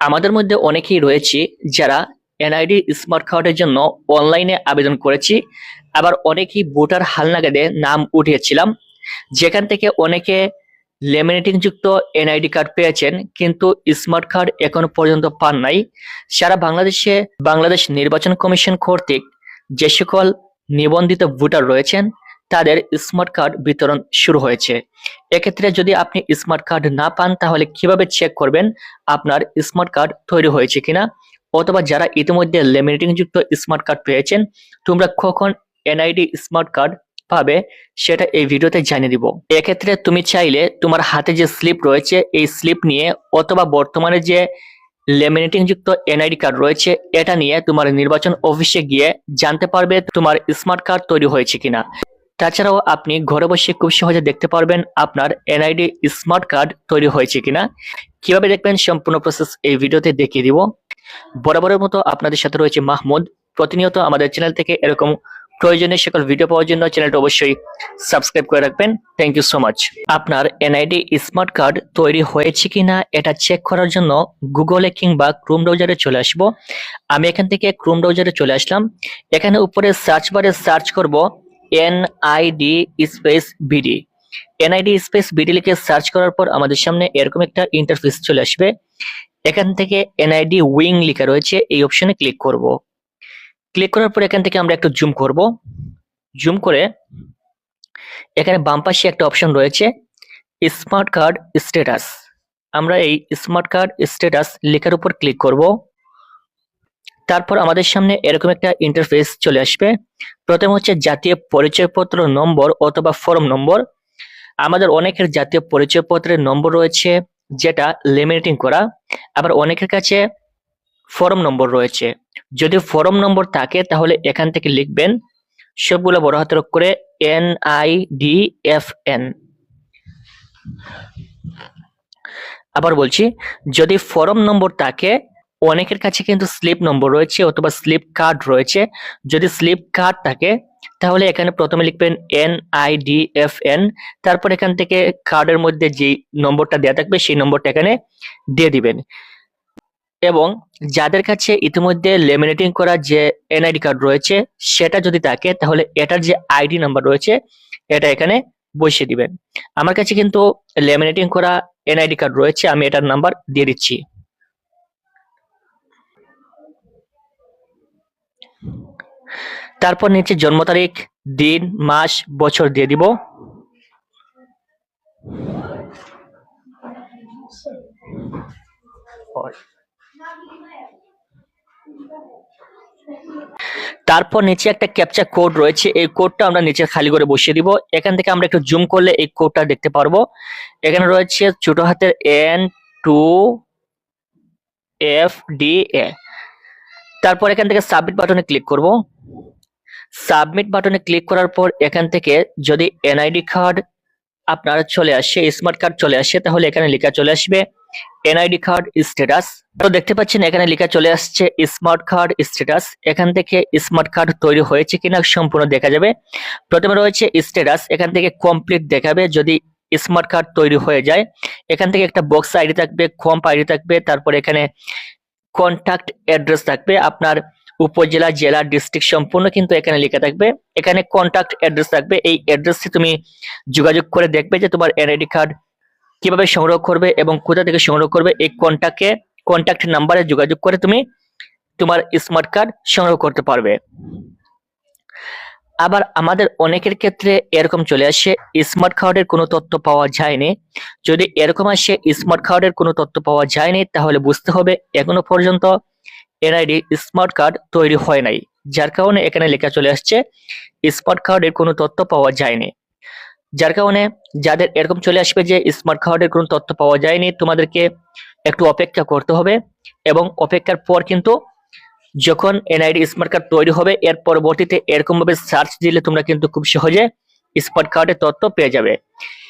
আমাদের মধ্যে অনেকেই রয়েছে যারা এনআইডি স্মার্ট কার্ডের জন্য অনলাইনে আবেদন করেছি। আবার অনেকেই ভোটার হালনাগাদে নাম উঠিয়েছিলাম। যেখান থেকে অনেকে লেমিনেটিং যুক্ত এনআইডি কার্ড পেয়েছেন, কিন্তু স্মার্ট কার্ড এখনও পর্যন্ত পান নাই। সারা বাংলাদেশে বাংলাদেশ নির্বাচন কমিশন কর্তৃক যে সকল নিবন্ধিত ভোটার রয়েছেন তাদের স্মার্ট কার্ড বিতরণ শুরু হয়েছে। এক্ষেত্রে যদি আপনি স্মার্ট কার্ড না পান, তাহলে কীভাবে চেক করবেন আপনার স্মার্ট কার্ড তৈরি হয়েছে কিনা? অথবা যারা ইতিমধ্যে লেমিনেটিং যুক্ত স্মার্ট কার্ড পেয়েছেন, তোমরা কখন এনআইডি স্মার্ট কার্ড পাবে সেটা এই ভিডিওতে জানিয়ে দিব। এক্ষেত্রে তুমি চাইলে তোমার হাতে যে স্লিপ রয়েছে, এই স্লিপ নিয়ে অথবা বর্তমানে যে লেমিনেটিং যুক্ত এনআইডি কার্ড রয়েছে, এটা নিয়ে তোমার নির্বাচন অফিসে গিয়ে জানতে পারবে তোমার স্মার্ট কার্ড তৈরি হয়েছে কিনা। তাছাড়াও আপনি ঘরে বসে খুব সহজে দেখতে পারবেন আপনার এনআইডি স্মার্ট কার্ড তৈরি হয়েছে কিনা। কীভাবে দেখবেন সম্পূর্ণ প্রসেস এই ভিডিওতে দেখিয়ে দিব। বরাবরের মতো আপনাদের সাথে রয়েছে মাহমুদ। প্রতিনিয়ত আমাদের চ্যানেল থেকে এরকম প্রয়োজনীয় সকল ভিডিও পাওয়ার জন্য চ্যানেলটা অবশ্যই সাবস্ক্রাইব করে রাখবেন। থ্যাংক ইউ সো মাচ আপনার এনআইডি স্মার্ট কার্ড তৈরি হয়েছে কিনা এটা চেক করার জন্য গুগলে কিংবা ক্রোম ব্রাউজারে চলে আসব। আমি এখান থেকে ক্রোম ব্রাউজারে চলে আসলাম। এখানে উপরে সার্চ বারে সার্চ করব। NID space BD NID space BD লিখে সার্চ করার পর আমাদের সামনে এরকম একটা ইন্টারফেস চলে আসবে। এখান থেকে এনআইডি উইং লেখা রয়েছে, এই অপশনে ক্লিক করব। ক্লিক করার পর এখান থেকে আমরা একটু জুম করব। জুম করে এখানে বাম পাশে একটা অপশন রয়েছে স্মার্ট কার্ড স্ট্যাটাস আমরা এই স্মার্ট কার্ড স্ট্যাটাস লেখার উপর ক্লিক করব। তারপর আমাদের সামনে এরকম একটা ইন্টারফেস চলে আসবে। প্রথম হচ্ছে জাতীয় পরিচয়পত্র নম্বর অথবা ফর্ম নম্বর। আমাদের অনেকের জাতীয় পরিচয়পত্রের নম্বর রয়েছে, যেটা লেমিনেটিং করা। আবার অনেকের কাছে ফর্ম নম্বর রয়েছে। যদি ফর্ম নম্বর থাকে, তাহলে এখান থেকে লিখবেন, সবগুলো বড় হাতের করে N I D F N আবার বলছি, যদি ফর্ম নম্বর থাকে অনেকের কাছে কিন্তু স্লিপ নম্বর রয়েছে অথবা স্লিপ কার্ড রয়েছে। যদি স্লিপ কার্ড থাকে, তাহলে এখানে প্রথমে লিখবেন N I D F N তারপর এখান থেকে কার্ডের মধ্যে যে নম্বরটা দেওয়া থাকবে, সেই নম্বরটা এখানে দিয়ে দিবেন। এবং যাদের কাছে ইতিমধ্যে লেমিনেটিং করা যে এনআইডি কার্ড রয়েছে, সেটা যদি থাকে, তাহলে এটার যে আইডি নাম্বার রয়েছে, এটা এখানে বসিয়ে দিবেন। আমার কাছে কিন্তু লেমিনেটিং করা এনআইডি কার্ড রয়েছে, আমি এটার নাম্বার দিয়ে দিচ্ছি। তারপর নিচে জন্ম তারিখ, দিন, মাস, বছর দিয়ে দিব। তারপর নিচে একটা ক্যাপচা কোড রয়েছে। এই কোডটা আমরা নিচে খালি করে বসিয়ে দিব। এখান থেকে আমরা একটু জুম করলে এই কোডটা দেখতে পারব। এখানে রয়েছে ছোট হাতের N two F D A তারপর এখান থেকে সাবমিট বাটনে ক্লিক করব। সাবমিট বাটনে ক্লিক করার পর এখান থেকে যদি এনআইডি কার্ড আপনার চলে আসে স্মার্ট কার্ড চলে আসে, তাহলে এখানে লেখা চলে আসবে এনআইডি কার্ড স্ট্যাটাস তো দেখতে পাচ্ছেন এখানে লেখা চলে আসছে স্মার্ট কার্ড স্ট্যাটাস এখান থেকে স্মার্ট কার্ড তৈরি হয়েছে কিনা সম্পূর্ণ দেখা যাবে। প্রথমে রয়েছে স্ট্যাটাস এখান থেকে কমপ্লিট দেখাবে। যদি স্মার্ট কার্ড তৈরি হয়ে যায়, এখান থেকে একটা বক্স আইডি থাকবে কম্প আইডি থাকবে, তারপর এখানে কন্ট্যাক্ট অ্যাড্রেস থাকবে। আপনার উপজেলা, জেলা ডিস্ট্রিক্ট সম্পূর্ণ কিন্তু এখানে লেখা থাকবে। এখানে কন্ট্যাক্ট অ্যাড্রেস থাকবে। এই অ্যাড্রেসে তুমি যোগাযোগ করে দেখবে যে তোমার এনআইডি কার্ড কীভাবে সংগ্রহ করবে এবং কোথা থেকে সংগ্রহ করবে। এই কন্ট্যাক্টে কন্ট্যাক্ট নাম্বারে যোগাযোগ করে তুমি তোমার স্মার্ট কার্ড সংগ্রহ করতে পারবে। আবার আমাদের অনেকের ক্ষেত্রে এরকম চলে আসে স্মার্ট কার্ডের কোনো তথ্য পাওয়া যায়নি। যদি এরকম আসে স্মার্ট কার্ডের কোনো তথ্য পাওয়া যায়নি, তাহলে বুঝতে হবে এখনও পর্যন্ত এনআইডি স্মার্ট কার্ড তৈরি হয় নাই। যার কারণে এখানে লেখা চলে আসছে স্মার্ট কার্ডের কোনো তথ্য পাওয়া যায়নি। যার কারণে যাদের এরকম চলে আসবে যে স্মার্ট কার্ডের কোনো তথ্য পাওয়া যায়নি, তোমাদেরকে একটু অপেক্ষা করতে হবে এবং অপেক্ষার পর কিন্তু যখন এনআইডি স্মার্ট কার্ড তৈরি হবে, এর পরবর্তীতে এরকমভাবে সার্চ দিলে তোমরা কিন্তু খুব সহজে স্মার্ট কার্ডের তথ্য পেয়ে যাবে।